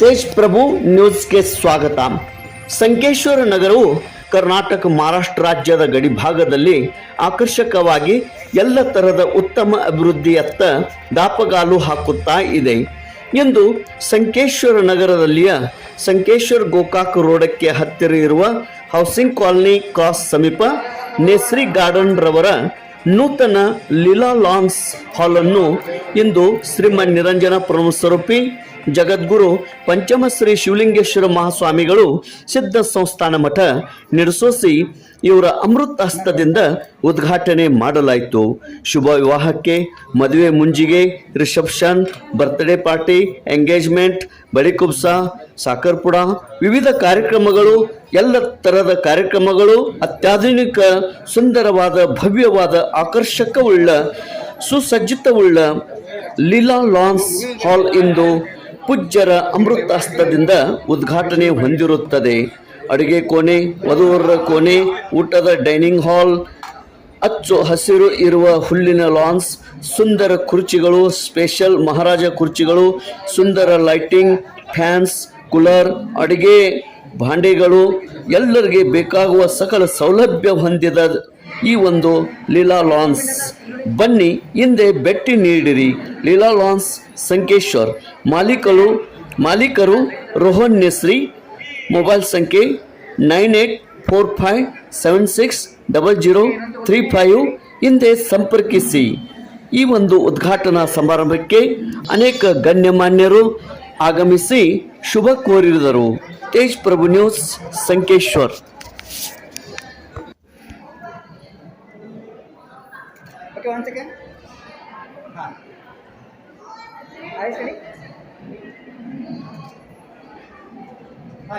ತೇಜ್ ಪ್ರಭು ನ್ಯೂಸ್ಗೆ ಸ್ವಾಗತ. ಸಂಕೇಶ್ವರ ನಗರವು ಕರ್ನಾಟಕ ಮಹಾರಾಷ್ಟ್ರ ರಾಜ್ಯದ ಗಡಿ ಭಾಗದಲ್ಲಿ ಆಕರ್ಷಕವಾಗಿ ಎಲ್ಲ ತರಹದ ಉತ್ತಮ ಅಭಿವೃದ್ಧಿಯತ್ತ ದಾಪಗಾಲು ಹಾಕುತ್ತಾ ಇದೆ. ಎಂದು ಸಂಕೇಶ್ವರ ನಗರದಲ್ಲಿಯ ಸಂಕೇಶ್ವರ ಗೋಕಾಕ್ ರೋಡಕ್ಕೆ ಹತ್ತಿರ ಇರುವ ಹೌಸಿಂಗ್ ಕಾಲನಿ ಕ್ರಾಸ್ ಸಮೀಪ ನೇಸ್ರಿ ಗಾರ್ಡನ್ ರವರ ನೂತನ ಲೀಲಾ ಲಾನ್ಸ್ ಹಾಲನ್ನು ಇಂದು ಶ್ರೀಮನ್ ನಿರಂಜನ ಪ್ರಮುಖರೂಪಿ ಜಗದ್ಗುರು ಪಂಚಮಶ್ರೀ ಶಿವಲಿಂಗೇಶ್ವರ ಮಹಾಸ್ವಾಮಿಗಳು ಸಿದ್ಧ ಸಂಸ್ಥಾನ ಮಠ ನಿರ್ಸೋಸಿ ಇವರ ಅಮೃತ ಹಸ್ತದಿಂದ ಉದ್ಘಾಟನೆ ಮಾಡಲಾಯಿತು. ಶುಭ ವಿವಾಹಕ್ಕೆ, ಮದುವೆ ಮುಂಜಿಗೆ, ರಿಸೆಪ್ಷನ್ ಬರ್ತ್ಡೇ ಪಾರ್ಟಿ ಎಂಗೇಜ್ಮೆಂಟ್ ಬಳಿಕುಬ್ಸ ಸಾಕರ್ಪುಡ ವಿವಿಧ ಕಾರ್ಯಕ್ರಮಗಳು, ಎಲ್ಲ ಥರದ ಕಾರ್ಯಕ್ರಮಗಳು, ಅತ್ಯಾಧುನಿಕ, ಸುಂದರವಾದ, ಭವ್ಯವಾದ, ಆಕರ್ಷಕವುಳ್ಳ, ಸುಸಜ್ಜಿತವುಳ್ಳ ಲೀಲಾ ಲಾನ್ಸ್ ಹಾಲ್ ಇಂದು ಪೂಜ್ಯರ ಅಮೃತಾಸ್ತದಿಂದ ಉದ್ಘಾಟನೆ ಹೊಂದಿರುತ್ತದೆ. ಅಡುಗೆ ಕೋಣೆ ವಧುವರರ ಕೋಣೆ, ಊಟದ ಡೈನಿಂಗ್ ಹಾಲ್ ಅಚ್ಚು ಹಸಿರು ಇರುವ ಹುಲ್ಲಿನ ಲಾನ್ಸ್, ಸುಂದರ ಕುರ್ಚಿಗಳು, ಸ್ಪೆಷಲ್ ಮಹಾರಾಜ ಕುರ್ಚಿಗಳು, ಸುಂದರ ಲೈಟಿಂಗ್, ಫ್ಯಾನ್ಸ್, ಕೂಲರ್, ಅಡುಗೆ ಭಾಂಡೆಗಳು, ಎಲ್ಲರಿಗೆ ಬೇಕಾಗುವ ಸಕಲ ಸೌಲಭ್ಯ ಹೊಂದಿದ ಈ ಒಂದು ಲೀಲಾ ಲಾನ್ಸ್. ಬನ್ನಿ, ಹಿಂದೆ ಭೇಟಿ ನೀಡಿರಿ. ಲೀಲಾ ಲಾನ್ಸ್, ಸಂಕೇಶ್ವರ್. ಮಾಲೀಕರು ಮಾಲೀಕರು, ರೋಹನ್, ನೆಸ್ರಿ. ಮೊಬೈಲ್ ಸಂಖ್ಯೆ, nine eight four five seven six double zero three five ಹಿಂದೆ ಸಂಪರ್ಕಿಸಿ. ಈ ಒಂದು ಉದ್ಘಾಟನಾ ಸಮಾರಂಭಕ್ಕೆ ಅನೇಕ ಗಣ್ಯಮಾನ್ಯರು ಆಗಮಿಸಿ ಶುಭ ಕೋರಿದರು. ತೇಜ್ ಪ್ರಭು ನ್ಯೂಸ್, ಸಂಕೇಶ್ವರ್. ಹಾಂ.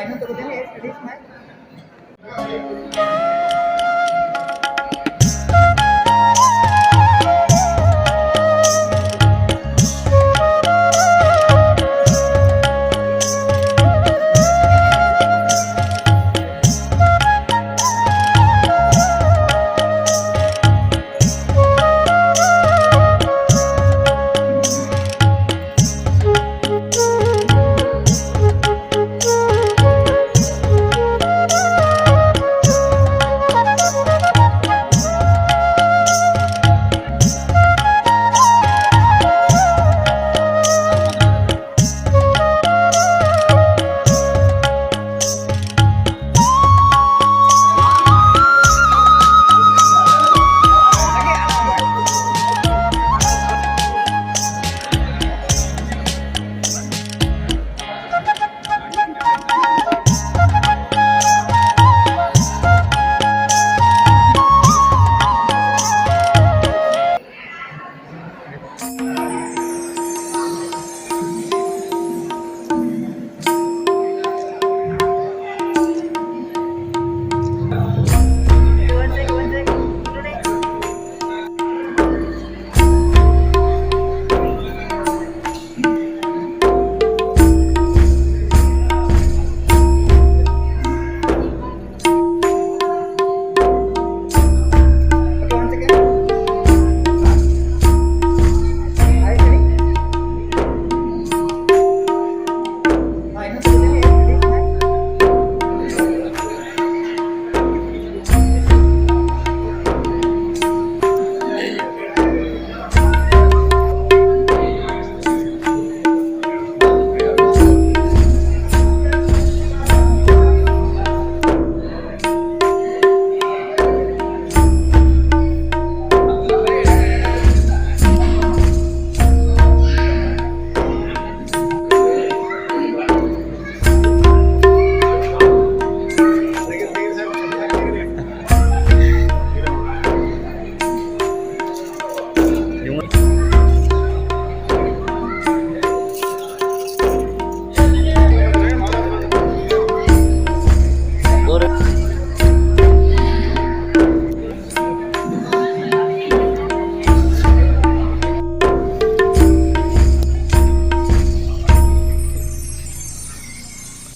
ಇನ್ನೊಂದು ತಗೋತೀನಿ